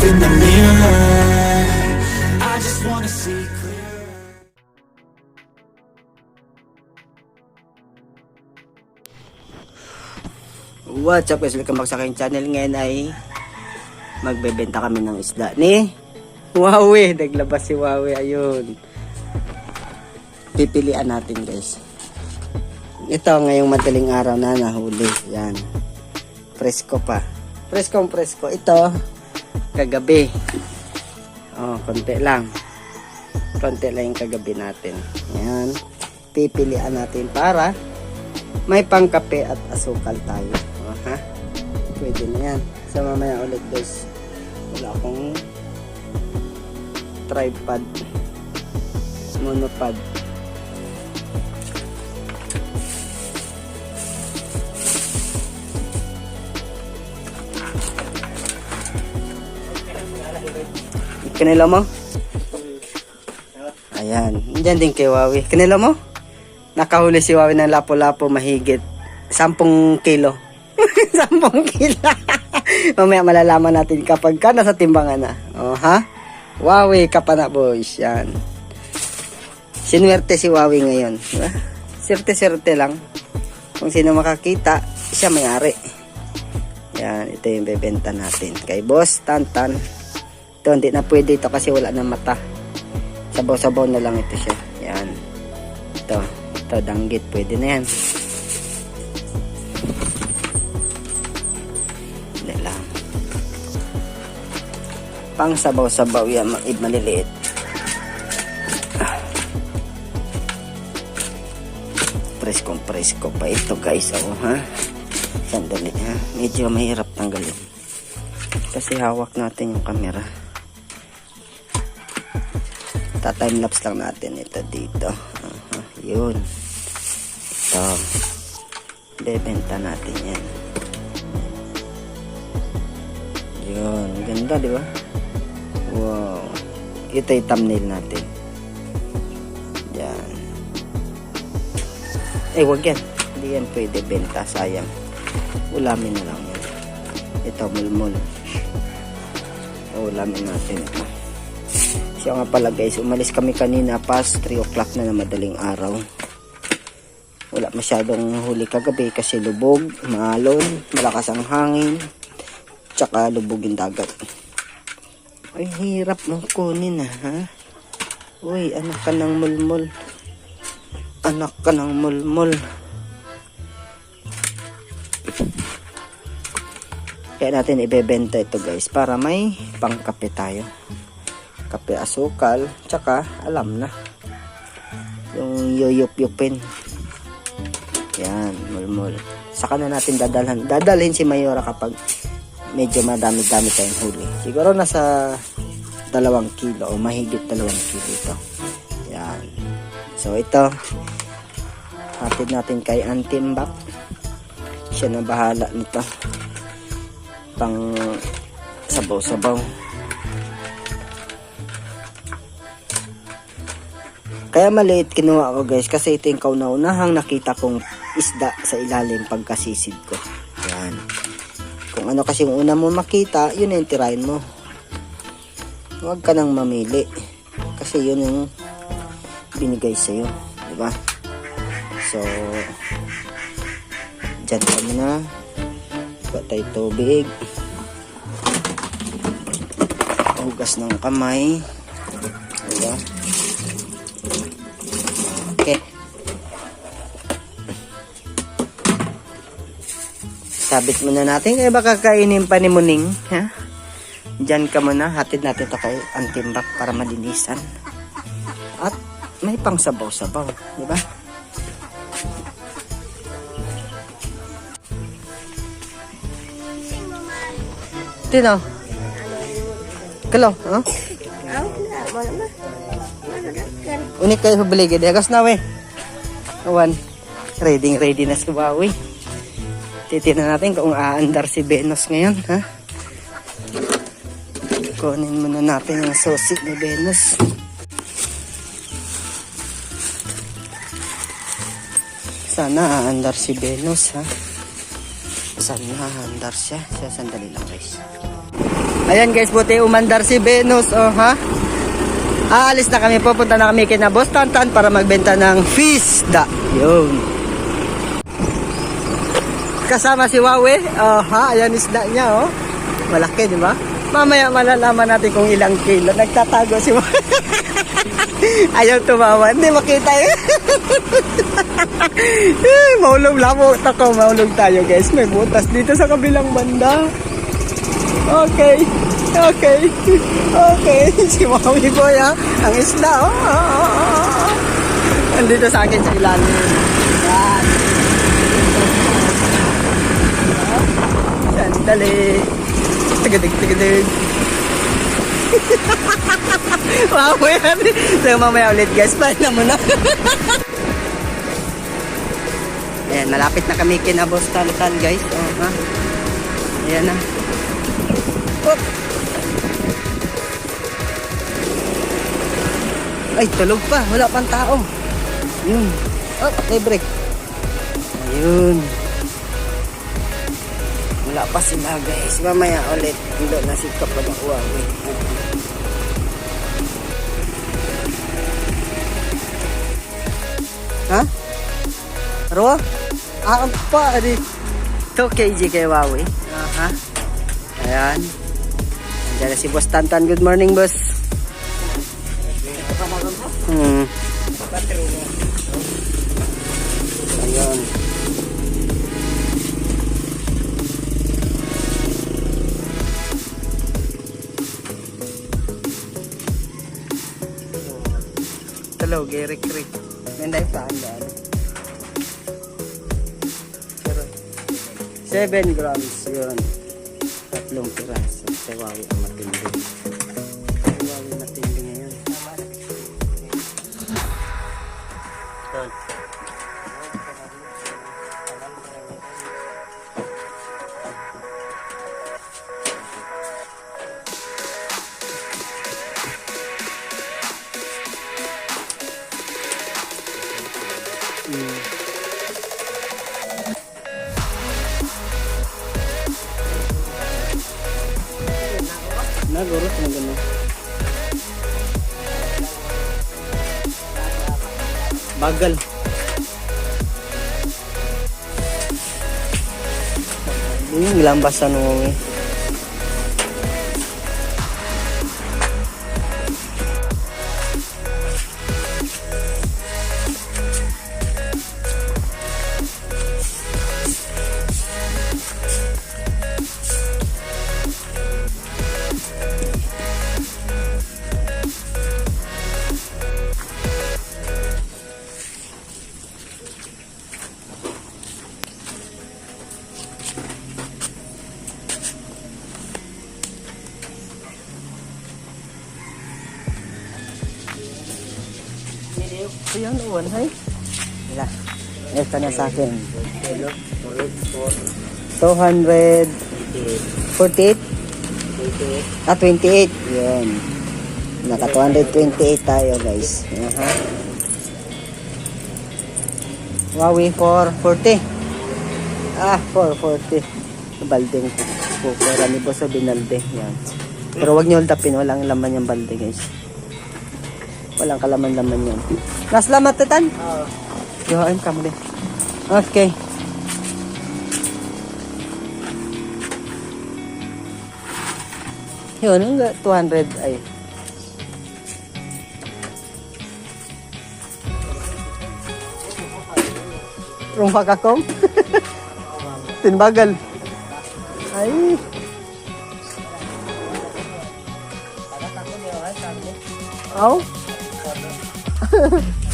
in the mirror I just wanna see clear What's up guys? Welcome back sa aking channel. Ngayon ay magbebenta kami ng isda ni Huawei. Naglabas si Huawei. Ayun. Pipilian natin guys. Ito ngayong madaling araw na nahuli. Yan. Presko pa. Presko presko. Ito kagabi. Oh, konti lang. Konti lang yung kagabi natin. Yan. Pipilian natin para may pangkape at asukal tayo. O, ha? Pwede na yan. Sa mamaya ulit guys. Wala akong tripod. Monopod. Kanila mo? Ayan. Diyan din kay Wawi. Kanila mo? Nakahuli si Wawi ng lapo-lapo mahigit 10 kilo. 10 kilo. Mamaya malalaman natin kapag ka nasa timbangan na. Oh, ha? Wawi ka pa na, boys. Yan. Sinuwerte si Wawi ngayon. Diba? Serte-serte lang. Kung sino makakita, siya may-ari. Yan, ito yung bebenta natin. Kay Boss Tantan. Ito, hindi na pwede ito kasi wala na mata. Sabaw-sabaw na lang ito siya. Yan. Ito. Ito, danggit. Pwede na yan. Hindi lang. Pang sabaw-sabaw yan. ma- Maliliit. Preskong presko pa ito guys. Oh, ha? Sandali ha. Medyo mahirap tanggalin. Kasi hawak natin yung camera. Ta-timelapse lang natin ito dito. Aha, yun. Ito. Bebenta natin yan. Yun. Ganda, di ba? Wow. Ito yung thumbnail natin. Yan. Eh, wag yan. Hindi yan pwede benta. Sayang. Ulamin na lang yan. Ito, mulmul. Ulamin natin ito. Siya nga pala guys, umalis kami kanina past 3 o'clock na na madaling araw. Wala masyadong huli kagabi kasi lubog, maalon, malakas ang hangin, tsaka lubog yung dagat. Ay, hirap mong kunin ah, ha? Uy, anak ka ng mulmul. Anak ka ng mulmul. Kaya natin ibebenta ito guys para may pangkape tayo kape asukal, tsaka alam na. Yung yuyup-yupin. Yan, mulmul. Saka na natin dadalhan. Dadalhin si Mayora kapag medyo madami-dami tayong huli. Siguro nasa dalawang kilo o mahigit dalawang kilo ito. Yan. So ito, hatid natin kay Antimbak. Siya na bahala nito. Pang sabaw-sabaw. Kaya maliit kinuha ko guys kasi ito yung kauna-unahang nakita kong isda sa ilalim pagkasisid ko. Yan. Kung ano kasi yung una mo makita, yun yung tirahin mo. Huwag ka nang mamili. Kasi yun yung binigay sa'yo. Diba? So, dyan ka muna. Buat tayo tubig. Hugas ng kamay. Diba? Okay. Sabit muna natin. Kaya baka kainin pa ni Muning. Ha? Diyan ka muna. Hatid natin to kay Antimbak para malinisan. At may pang sabaw-sabaw. Di ba? Tino. Kalo, ha? Unik kayo hubaligid. Agos na we. Awan. Ready ready na si Wawi. Titignan natin kung aandar si Venus ngayon, ha? Kunin muna natin yung susi ni Venus. Sana aandar si Venus, ha? Sana aandar siya. Siya, sandali lang, guys. Ayan guys, buti umandar si Venus, oh ha? Aalis na kami, pupunta na kami kina Boss Tantan para magbenta ng fisda. Yun. Kasama si Wawe, oh ha? Ayan isda niya, oh. Malaki, di ba? Mamaya malalaman natin kung ilang kilo. Nagtatago si Wawe. Ayaw tumawa. Hindi makita. Eh, maulog labo. Tako, maulog tayo guys. May butas dito sa kabilang banda. Okay. Okay. Okay. Si Mami Boy ha. Ang isla. Oh, oh, oh, oh. Andito sa akin sa ilalim. Yan. Sandali. Tigadig, tigadig. wow, yan. So, mamaya ulit guys. Paano mo na? Ayan, malapit na kami kina Boss Tantan guys. Oh, ha? Ayan na. Op. Ay, tulog pa. Wala pang tao. Yun. Oh, may break. Ayun. Wala pa sila guys. Mamaya ulit. Hindi na si kapag Huawei. Ha? Ro? Ah, pa. Adi. 2 kg kay Huawei. Aha. Ayan. Si Boss Tantan. Good morning, boss. Hmm. Hello, Gerik Rick. Nanday daan. Pero, 7 grams yun. Tatlong piraso. Tewawi ang matindi. Nagurot na gano'n. Bagal. Yung lambasan mo eh. Ayan, uwan, hay. Wala. Ito na sa akin. 248? Ah, 28. Yun. Naka 228 tayo, guys. Aha. Huawei 440. Ah, 440. Balding. Kukura ni Boss sa binalde. Yan. Pero wag niyo ultapin. Walang laman yung balde, guys. Walang kalaman-laman yan. Nas lamat tatan? Oo. Yohain ka mo din. Okay. Yun, ang 200 ay. Rumah kakong? Tinbagal. Ay. Aw? Mmm.